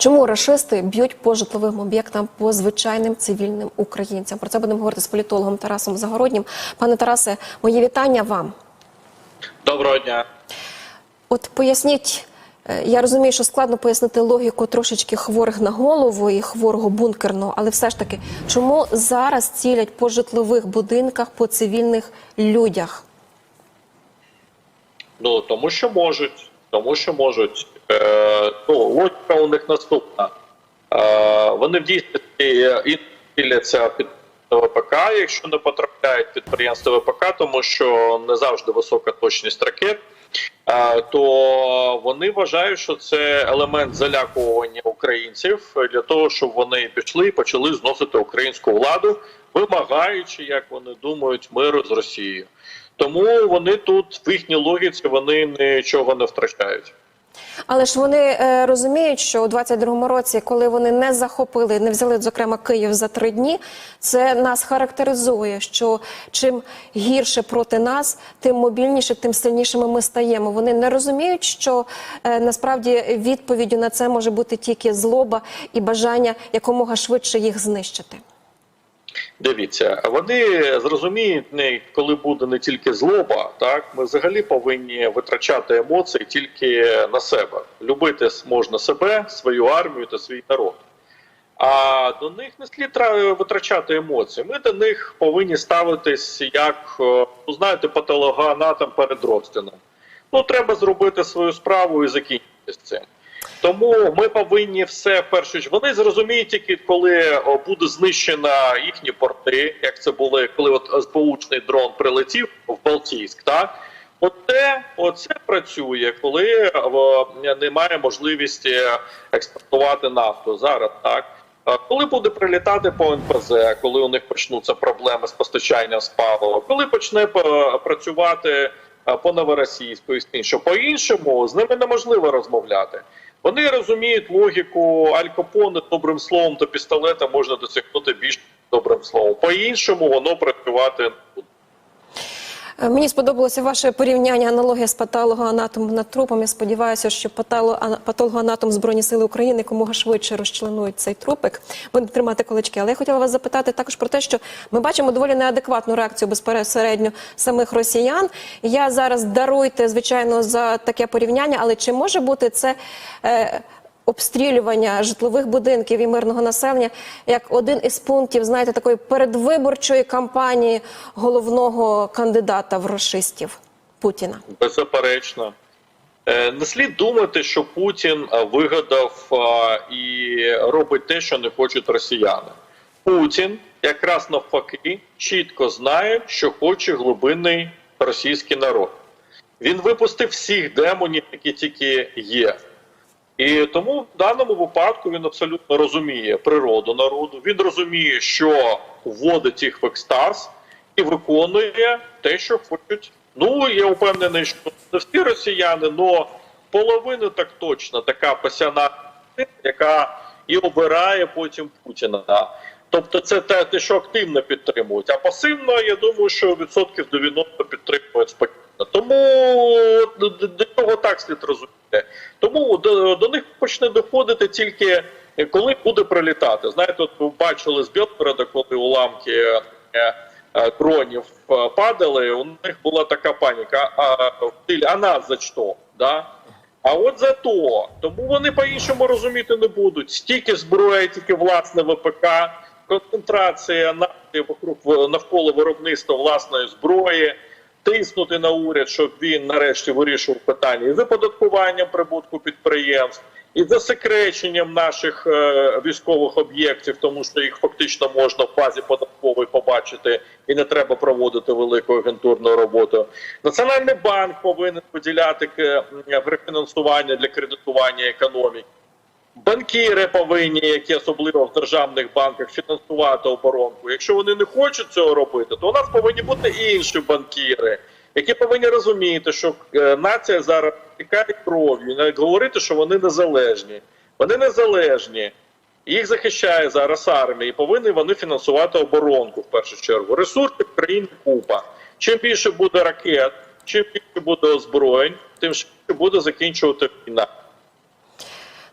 Чому рашисти б'ють по житловим об'єктам по звичайним цивільним українцям? Про це будемо говорити з політологом Тарасом Загороднім. Пане Тарасе, мої вітання вам. Доброго дня. От поясніть, е, я розумію, що складно пояснити логіку трошечки хворих на голову і хворого бункерного, але все ж таки, чому зараз цілять по житлових будинках, по цивільних людях? Ну тому що можуть, тому що можуть. Е, ну, логіка у них наступна. Е, вони в дійсності і діляться під ВПК, якщо не потрапляють підприємства ВПК, тому що не завжди висока точність ракет. е, То вони вважають, що це елемент залякування українців для того, щоб вони пішли і почали зносити українську владу, вимагаючи, як вони думають, миру з Росією. Тому вони тут в їхній логіці вони нічого не втрачають. Але ж вони е, розуміють, що у 22-му році, коли вони не захопили, не взяли, зокрема, Київ за три дні, це нас характеризує, що чим гірше проти нас, тим мобільніше, тим сильнішими ми стаємо. Вони не розуміють, що е, насправді відповіддю на це може бути тільки злоба і бажання якомога швидше їх знищити. Дивіться, вони зрозуміють, коли буде не тільки злоба, так ми взагалі повинні витрачати емоції тільки на себе. Любити можна себе, свою армію та свій народ. А до них не слід витрачати емоції. Ми до них повинні ставитись як ну знаєте, патологоанатом перед розтином. Ну треба зробити свою справу і закінчити з цим. Тому ми повинні все в першу чергу. Вони зрозуміють тільки коли буде знищена їхні порти, як це були, коли от сполучний дрон прилетів в Балтійськ. Так оце, оце працює, коли о, немає можливості експортувати нафту зараз. Так коли буде прилітати по НПЗ, коли у них почнуться проблеми з постачанням з коли почне е, працювати е, по новоросійську і по іншому з ними неможливо розмовляти. Вони розуміють логіку алькопони добрим словом та пістолета можна досягнути більш добрим словом. По іншому воно працювати не буде. Е, Мені сподобалося ваше порівняння аналогія з патологоанатомом над трупом. Я сподіваюся, що патологоанатом Збройні Сили України якомога швидше розчленують цей трупик. Будемо тримати кулачки. Але я хотіла вас запитати також про те, що ми бачимо доволі неадекватну реакцію безпосередньо самих росіян. Я зараз даруйте, звичайно, за таке порівняння, але чи може бути це? Е, Обстрілювання житлових будинків і мирного населення як один із пунктів, знаєте, такої передвиборчої кампанії головного кандидата в расистів Путіна. Беззаперечно. Е, Не слід думати, що Путін е, вигадав е, і робить те, що не хочуть росіяни. Путін якраз навпаки чітко знає, що хоче глибинний російський народ. Він випустив всіх демонів, які тільки є. І тому в даному випадку він абсолютно розуміє природу народу. Він розуміє, що вводить їх в екстаз і виконує те, що хочуть. Ну я впевнений, що не всі росіяни, але половину так точно така пасіонарна, яка і обирає потім Путіна. Тобто, це те, що активно підтримують. А пасивно, я думаю, що відсотків 90 підтримують спокійно. Тому до, до- цього так слід розуміти. Тому до, до них почне доходити тільки е, коли буде прилітати. Знаєте, от ви бачили з Білгорода, коли уламки е, е, дронів падали, у них була така паніка. А а нас за що? Да? А от за то, тому вони по-іншому розуміти не будуть. Стільки зброї, тільки власне ВПК, концентрація нації вокруг навколо виробництва власної зброї, тиснути на уряд, щоб він нарешті вирішував питання і з оподаткуванням прибутку підприємств, і засекреченням наших е, військових об'єктів, тому що їх фактично можна в базі податкової побачити, і не треба проводити велику агентурну роботу. Національний банк повинен виділяти е, рефінансування для кредитування економіки. Банкіри повинні, які особливо в державних банках, фінансувати оборонку. Якщо вони не хочуть цього робити, то у нас повинні бути інші банкіри, які повинні розуміти, що е, нація зараз тікає кров'ю, навіть говорити, що вони незалежні. Вони незалежні. Їх захищає зараз армія, і повинні вони фінансувати оборонку в першу чергу. Ресурсів в країні купа. Чим більше буде ракет, чим більше буде озброєнь, тим швидше буде закінчувати війна.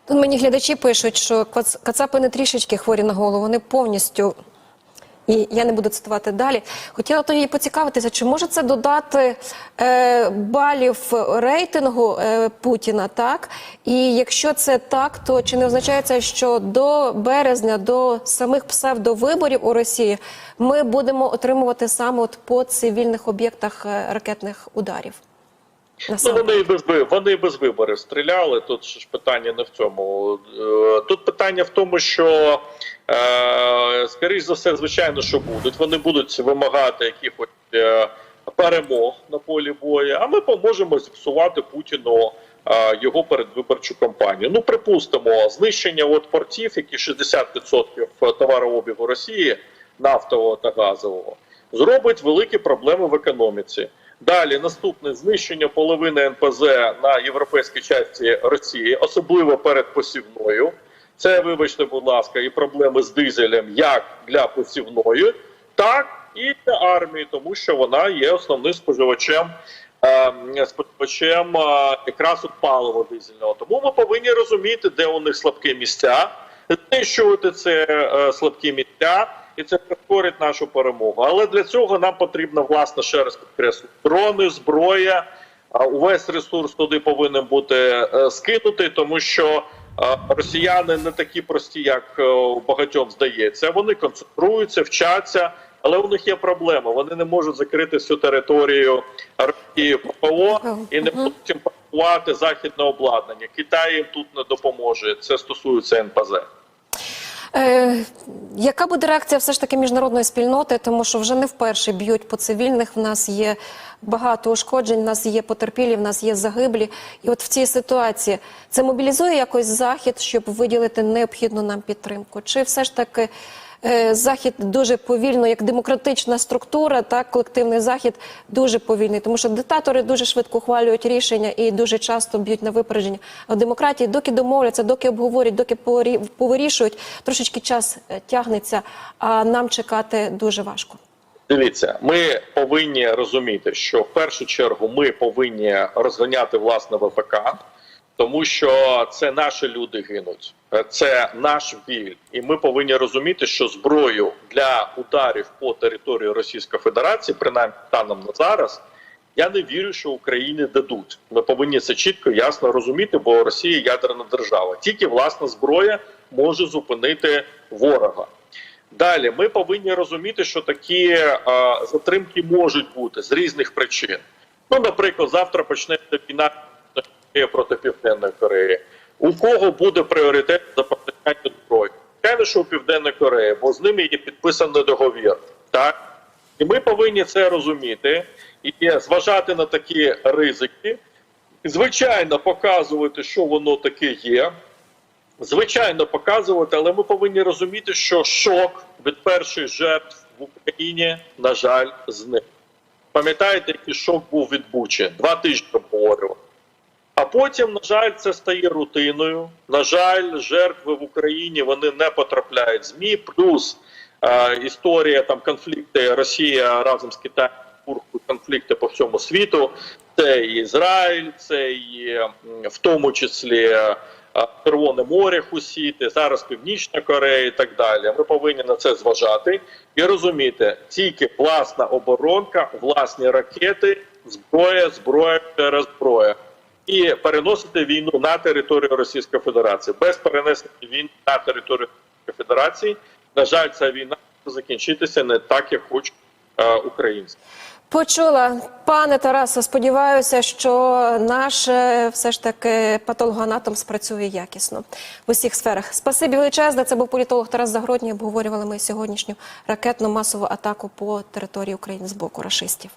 Тут мені глядачі пишуть, що кац- кацапи не трішечки хворі на голову, вони повністю. І я не буду цитувати далі. Хотіла тоді поцікавитися, чи може це додати е, балів рейтингу е, Путіна, так? І якщо це так, то чи не означає це, що до березня, до самих псевдовиборів у Росії ми будемо отримувати саме от по цивільних об'єктах е, ракетних ударів? Ну, вони без вони без виборів стріляли. Тут ж питання не в цьому. Е, Тут питання в тому, що е, скоріш за все, звичайно, що будуть. Вони будуть вимагати якихось е, перемог на полі бою. А ми поможемо зіпсувати Путіну його передвиборчу кампанію. Ну, припустимо, знищення от портів, які 60% товарообігу Росії нафтового та газового, зробить великі проблеми в економіці. Далі наступне знищення половини НПЗ на європейській часті Росії, особливо перед посівною. Це, вибачте, будь ласка, і проблеми з дизелем як для посівної, так і для армії, тому що вона є основним споживачем. е, Споживачем е, якраз от палива дизельного. Тому ми повинні розуміти, де у них слабкі місця, знищувати це е, слабкі місця, і це прискорить нашу перемогу. Але для цього нам потрібно, власне, ще раз підкреслю, дрони, зброя. Увесь ресурс туди повинен бути е, скинутий, тому що е, росіяни не такі прості, як е, багатьом здається. Вони концентруються, вчаться, але у них є проблема. Вони не можуть закрити всю територію Росії ППО і не можуть імпортувати західне обладнання. Китай їм тут не допоможе. Це стосується НПЗ. Е, яка буде реакція все ж таки міжнародної спільноти? Тому що вже не вперше б'ють по цивільних. В нас є багато ушкоджень, в нас є потерпілі, в нас є загиблі. І от в цій ситуації це мобілізує якось захід, щоб виділити необхідну нам підтримку? Чи все ж таки захід дуже повільно, як демократична структура, так колективний захід дуже повільний, тому що диктатори дуже швидко ухвалюють рішення і дуже часто б'ють на випередження. А демократії, доки домовляться, доки обговорюють, доки повирішують, трошечки час е, тягнеться, а нам чекати дуже важко. Дивіться, ми повинні розуміти, що в першу чергу ми повинні розганяти власне ВПК, тому що це наші люди гинуть, це наш біль, і ми повинні розуміти, що зброю для ударів по території Російської Федерації, принаймні станом на зараз, я не вірю, що Україні дадуть. Ми повинні це чітко ясно розуміти, бо Росія ядерна держава. Тільки власна зброя може зупинити ворога. Далі ми повинні розуміти, що такі е, затримки можуть бути з різних причин. Ну, наприклад, завтра почнеться війна Росія проти Південної Кореї. У кого буде пріоритет за постачання зброї? Звичайно, що у Південної Кореї, бо з ними є підписаний договір. Так? І ми повинні це розуміти і зважати на такі ризики, звичайно, показувати, що воно таке є звичайно показувати, але ми повинні розуміти, що шок від перших жертв в Україні, на жаль, зник. Пам'ятаєте, який шок був від Бучі? Два тижні обговорювали. А потім, на жаль, це стає рутиною. На жаль, жертви в Україні вони не потрапляють в ЗМІ. Плюс е, історія там конфлікти Росія разом з Китаєм конфлікти по всьому світу. Це і Ізраїль, це і в тому числі е, Червоне море Хусіти, зараз Північна Корея і так далі. Ми повинні на це зважати і розуміти, тільки власна оборонка, власні ракети, зброя, зброя через зброя. І переносити війну на територію Російської Федерації без перенесення війни на територію Російської Федерації. На жаль, ця війна закінчитися не так, як хочуть е, українці. Почула, пане Тарасе, сподіваюся, що наш е, все ж таки патологоанатом спрацює якісно в усіх сферах. Спасибі величезне. Це був політолог Тарас Загородній. Обговорювали ми сьогоднішню ракетну масову атаку по території України з боку рашистів.